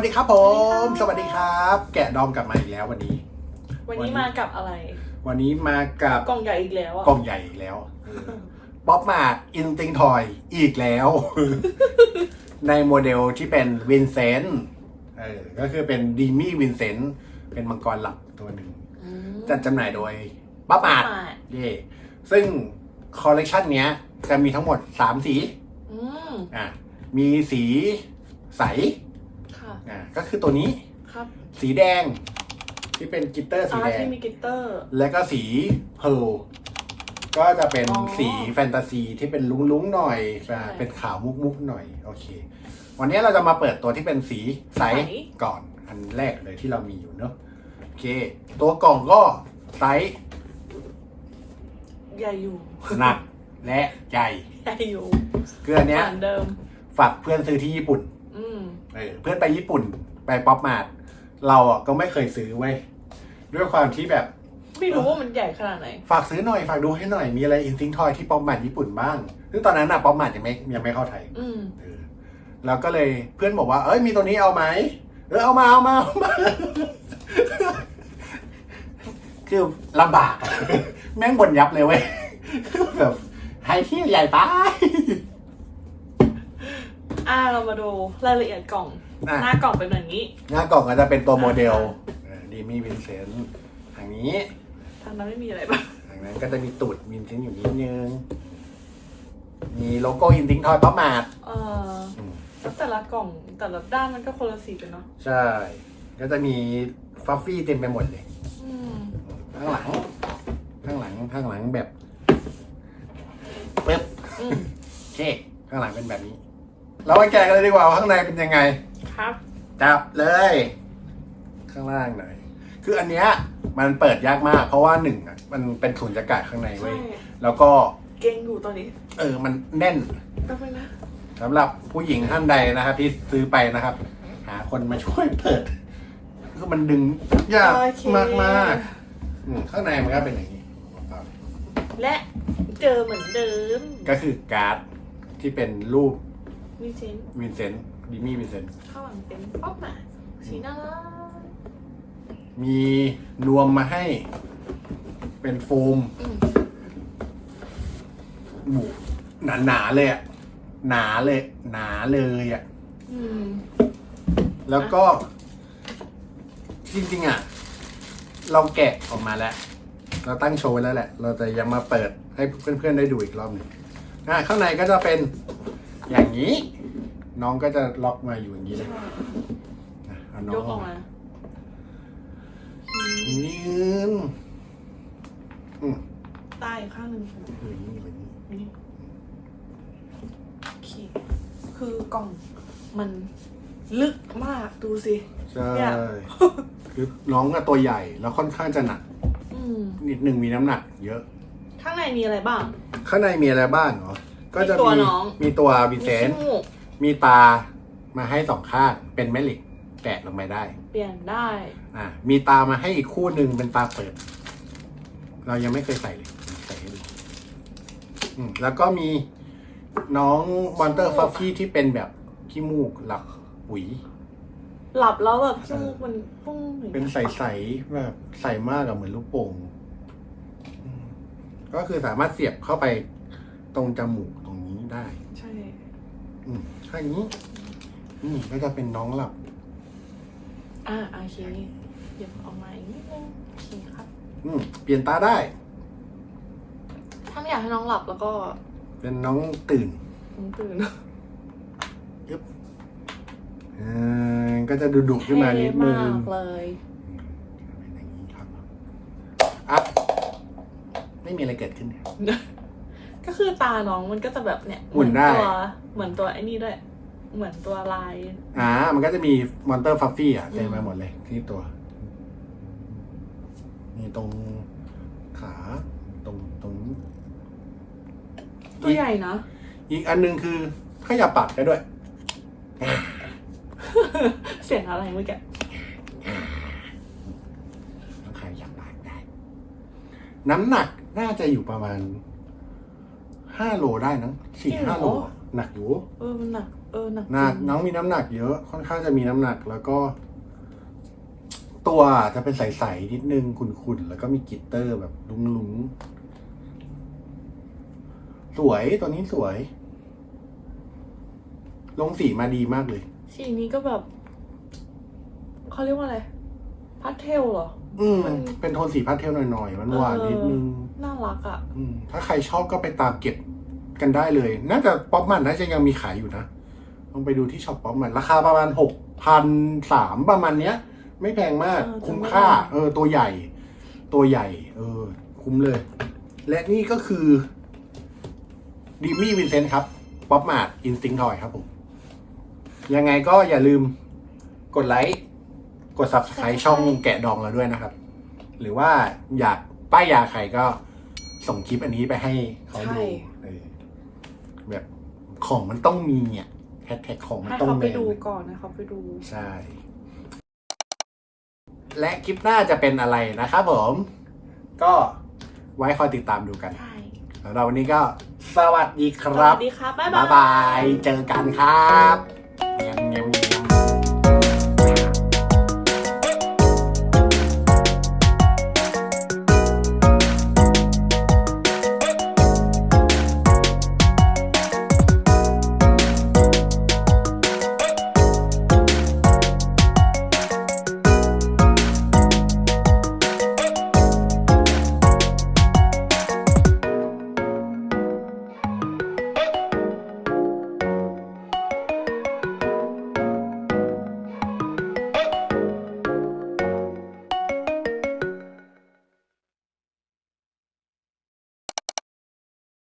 วัสดีครับผม สวัสดีครับ แกะดอมกลับมาอีกแล้ววันนี้ วันนี้มากับอะไร วันนี้มากับกล่องใหญ่อีกแล้วอะกล่องใหญ่อีกแล้วป๊อปมาอินติงทอยอีกแล้ว ในโมเดลที่เป็นวินเซนต์เออก็คือเป็นดีมี่วินเซนต์เป็นมังกรหลับตัวหนึ่งอืมจัดจำหน่ายโดยป๊อปมามาเย่ซึ่งคอลเลกชันเนี้ยจะมีทั้งหมด3สีอืมอะมีสีใสค่ะ อะก็คือตัวนี้ครับสีแดง ที่เป็นกลิตเตอร์สีอาแดง ที่มีกลิตเตอร์ แล้วก็สีเพร์ลก็จะเป็นอ๋อสีแฟนตาซีที่เป็นลุ้งๆหน่อยใช่เป็นขาวมุกๆหน่อย โอเค วันนี้เราจะมาเปิดตัวที่เป็นสีใสใส ก่อนอันแรกเลยที่เรามีอยู่เนอะโอเค ตัวกล่องก็ไซส์ใหญ่อยู่หนักและใหญ่ ใหญ่อยู่คืออันเนี้ยเหมือนเดิมฝากเพื่อนซื้อที่ญี่ปุ่นอืม เออเพื่อนไปญี่ปุ่นไปป๊อปมาร์ทเราอะก็ไม่เคยซื้อเว้ยด้วยความที่แบบ ไม่รู้ว่ามันใหญ่ขนาดไหน ฝากซื้อหน่อยฝากดูให้หน่อยมีอะไรอินซิงทอยที่ป๊อปมาร์ทญี่ปุ่นบ้างซึ่งตอนนั้นอะป๊อปมาร์ทยังไม่ยังไม่เข้าไทยอืมเออแล้วก็เลยเพื่อนบอกว่า เอ้ยมีตัวนี้เอาไหมเออเอามาเอามาเอามา คือลำบากอะแม่งบ่นยับเลยเว้ยแบบให้ที่ใหญ่ไป อ่าเรามาดูรายละเอียดกล่อง อะ หน้ากล่องเป็นแบบนี้ หน้ากล่องก็จะเป็นตัวโมเดลดีมี่วินเซนต์ทางนี้ ทางนั้นไม่มีอะไรบ้างทางนั้นก็จะมีตูดวินเซนต์อยู่นิดนึง มีโลโก้อินทิงทอยป๊อปมาร์ทเออแต่ละกล่องแต่ละด้านมันก็คนละสีกันเนาะใช่ ก็จะมีฟัฟฟี่เต็มไปหมดเลย อืมข้างหลัง ข้างหลัง ข้างหลังแบบปึ๊บอืมโอเคข้างหลังเป็นแบบนี้ เรามาแกะกันเลยดีกว่าว่าข้างในเป็นยังไง ครับ จับเลย ข้างล่างหน่อย คืออันเนี้ยมันเปิดยากมาก เพราะว่าหนึ่งอะมันเป็นถุงจักระข้างในเว้ใช่ยแล้วก็เก่งอยู่ตอนนี้เออมันแน่นแป๊บนึงนะสำหรับผู้หญิงท่านใดนะครับที่ซื้อไปนะครับ หาคนมาช่วยเปิดคือมันดึงยากโอเคมากมากๆอืมข้างในมันก็เป็นอย่างนี้ และเจอเหมือนเดิมก็คือการ์ดที่เป็นรูป มีเซนต์วินเซนต์ดิมี่วินเซนต์ข้างหลังเป็นป๊อปมาสีน่ารักมีนวมมาให้ เป็นโฟมอืมหมูหนาหนาๆเลยอะหนาเลย หนาเลยอะอืมแล้วก็ จริงๆอะเราแกะออกมาแล้ว เราตั้งโชว์ไว้แล้วแหละ เราจะยังมาเปิดให้เพื่อนๆได้ดูอีกรอบหนึ่งอะข้างในก็จะเป็น อย่างนี้ น้องก็จะล็อกมาอยู่อย่างนี้เลยอะเอาน้ยองกออกมายืนอืมใต้ข้างหนึ่งอย่างนี้แบบนี้นี่โอเคคือกล่องมันลึกมากดูสิ ใช่เนี่ย คือน้องอะตัวใหญ่แล้วค่อนข้างจะหนัก อืมนิดหนึ่งมีน้ำหนัก เยอะ ข้างในมีอะไรบ้าง ข้างในมีอะไรบ้างเหรอ ก็จะมีตัวมีน้อง มีตัววิมีเซนขี้มูกมีตามาให้สองข้างเป็นแม่เหล็กแกะลงไปได้ เปลี่ยนได้ อ่ามีตามาให้อีกคู่หนึ่งเป็นตาเปิด เรายังไม่เคยใส่เลยใส่ให้ดูอืมแล้วก็มีน้องมอนเตอร์ฟัฟฟี่ที่เป็นแบบขี้มูกหลับปุ๋ย หลับแล้วแบบขี้มูกมันปุ้งอย่างเป็นเงี้ยใสๆแบบใสมากอะเหมือนลูกโป่งอืมก็คือสามารถเสียบเข้าไปต รงจมูกตรงนี้ได้ ใช่ อืมถ้าอย่างนี้ นี่ก็จะเป็นน้องหลับ อ่าโอเคเดี๋ยวออกมาอีกนิดนึงโอเคครับ อืมเปลี่ยนตาได้ ถ้าไม่อยากให้น้องหลับแล้วก็เป็นน้องตื่นน้องตื่นอ่าก็จะดุดุๆขึ้นมานิดนึงเท่มากเลยเป็นอย่างนี้ครับอะไม่มีอะไรเกิดขึ้นครับ ก็คือตาน้องมันก็จะแบบเนี่ยหมุนได้ ตัวเหมือนตัวไอ้นี่ด้วย เหมือนตัวลาย อ่า มันก็จะมีมอนเตอร์ฟัฟฟี่อะเต็มไปหมดเลยที่ตัว มีตรงขา ตรงตรงนี้ตัวใหญ่นะ อีกอันหนึงคือขยับปากได้ด้วย เสียงอะไรเมื่อกี้ต้องขยับปากได้ น้ำหนักน่าจะอยู่ประมาณ ห้าโลได้นะสี่ห้าโลอะหนักอยู่ เออมันหนักเออหนักหนักจริงน้องมีน้ำหนักเยอะ ค่อนข้างจะมีน้ำหนักแล้วก็ ตัวจะเป็นใสๆนิดนึงขุ่นๆ แล้วก็มีกลิตเตอร์แบบลุ้งๆ สวยตัวนี้สวย ลงสีมาดีมากเลย สีนี้ก็แบบเขาเรียกว่าอะไรพาสเทลเหรอ อืม มันเป็นโทนสีพาสเทลหน่อยๆหวานๆนิดนึง น่ารักอะ อืมถ้าใครชอบก็ไปตามเก็บ กันได้เลย น่าจะป๊อปมันน่าจะยังมีขายอยู่นะลองไปดูที่ช็อปป๊อปมัน ราคาประมาณหกพันสามประมาณเนี้ย ไม่แพงมากเออคุ้มจำไม่ค่าได้ เออ ตัวใหญ่ ตัวใหญ่ เออ คุ้มเลย และนี่ก็คือดีมี่วินเซนต์ครับป๊อปมาร์ทอินสติ้งทอยครับผม ยังไงก็อย่าลืมกดไลค์ กด subscribe ช่องแกะดองเราด้วยนะครับ หรือว่าอยากป้ายยาใครก็ส่งคลิปอันนี้ไปให้เขาดูใช่เออแบบ ของมันต้องมีอะแฮชแท็กของมันให้ต้องเขาไปมีดูก่อนนะเขาไปดู ใช่ และคลิปหน้าจะเป็นอะไรนะครับผม ก็ไว้คอยติดตามดูกันใช่สำหรับวันนี้ก็สวัสดีคสรัวับ สดีครับ บ๊ายบ๊ายบาบายยเจอกันครับ